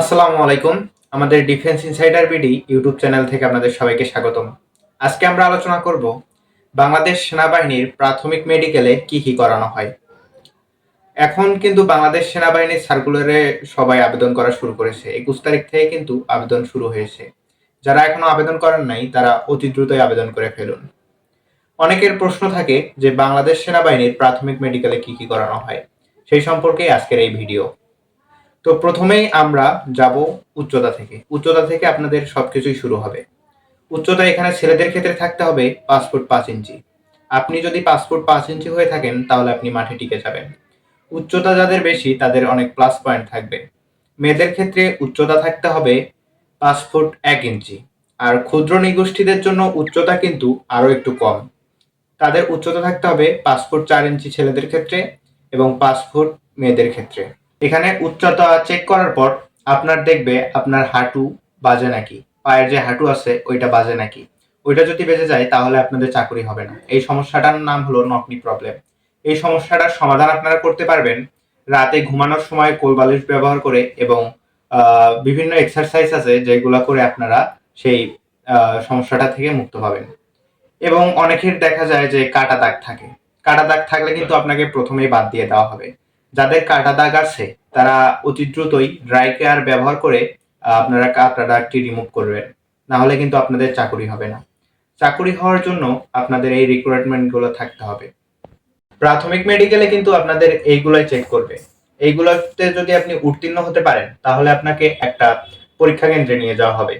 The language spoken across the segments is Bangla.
আসসালামু আলাইকুম। আমাদের defence insider BD YouTube channel থেকে আপনাদের সবাইকে স্বাগতম। আজকে আমরা আলোচনা করব বাংলাদেশ সেনাবাহিনীর প্রাথমিক মেডিকেলে কি কি করানো হয়। এখন কিন্তু বাংলাদেশ সেনাবাহিনীর সার্কুলারে সবাই আবেদন করা শুরু করেছে। একুশ তারিখ থেকে কিন্তু আবেদন শুরু হয়েছে। যারা এখনও আবেদন করেন নাই, তারা অতি দ্রুতই আবেদন করে ফেলুন। অনেকের প্রশ্ন থাকে যে বাংলাদেশ সেনাবাহিনীর প্রাথমিক মেডিকেলে কি কি করানো হয়। সেই সম্পর্কেই আজকের এই ভিডিও। তো প্রথমেই আমরা যাব উচ্চতা থেকে। উচ্চতা থেকে আপনাদের সবকিছুই শুরু হবে। উচ্চতা এখানে ছেলেদের ক্ষেত্রে থাকতে হবে পাঁচ ফুট পাঁচ ইঞ্চি। আপনি যদি পাঁচ ফুট পাঁচ ইঞ্চি হয়ে থাকেন, তাহলে আপনি মাঠে টিকে যাবেন। উচ্চতা যাদের বেশি, তাদের অনেক প্লাস পয়েন্ট থাকবে। মেয়েদের ক্ষেত্রে উচ্চতা থাকতে হবে পাঁচ ফুট এক ইঞ্চি। আর ক্ষুদ্র নিগোষ্ঠীদের জন্য উচ্চতা কিন্তু আরও একটু কম। তাদের উচ্চতা থাকতে হবে পাঁচ ফুট চার ইঞ্চি ছেলেদের ক্ষেত্রে এবং পাঁচ ফুট মেয়েদের ক্ষেত্রে। এখানে উচ্চতা চেক করার পর আপনার দেখবে আপনার হাঁটু বাজে নাকি? পায়ের যে হাঁটু আছে, ওইটা বাজে নাকি? ওইটা যদি বেজে যায়, তাহলে আপনাদের চাকরি হবে না। এই সমস্যাটার নাম হলো নকনি প্রবলেম এই সমস্যাটার সমাধান আপনারা করতে পারবেন রাতে ঘুমানোর সময় কোলবালিশ ব্যবহার করে এবং বিভিন্ন এক্সারসাইজ আছে যেগুলো করে আপনারা সেই সমস্যাটা থেকে মুক্ত পাবেন এবং অনেকের দেখা যায় যে কাটা দাগ থাকে। কাটা দাগ থাকলে কিন্তু আপনাকে প্রথমেই বাদ দিয়ে দেওয়া হবে। যাদের কাটা দাগ আছে, তারা অতি দ্রুতই ড্রাই কেয়ার ব্যবহার করে আপনারা কাটা দাগটি রিমুভ করবেন। না হলে কিন্তু আপনাদের চাকরি হবে না। চাকরি হওয়ার জন্য আপনাদের এই রিকোয়ারমেন্টগুলো থাকতে হবে। প্রাথমিক মেডিকেলে কিন্তু আপনাদের এইগুলোই চেক করবে। এইগুলোতে যদি আপনি উত্তীর্ণ হতে পারেন, তাহলে আপনাকে একটা পরীক্ষা কেন্দ্রে নিয়ে যাওয়া হবে।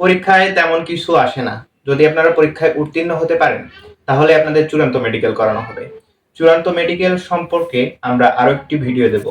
পরীক্ষায় তেমন কিছু আসে না। যদি আপনারা পরীক্ষায় উত্তীর্ণ হতে পারেন, তাহলে আপনাদের চূড়ান্ত মেডিকেল করানো হবে। চূড়ান্ত মেডিকেল সম্পর্কে আমরা আরও একটি ভিডিও দেব।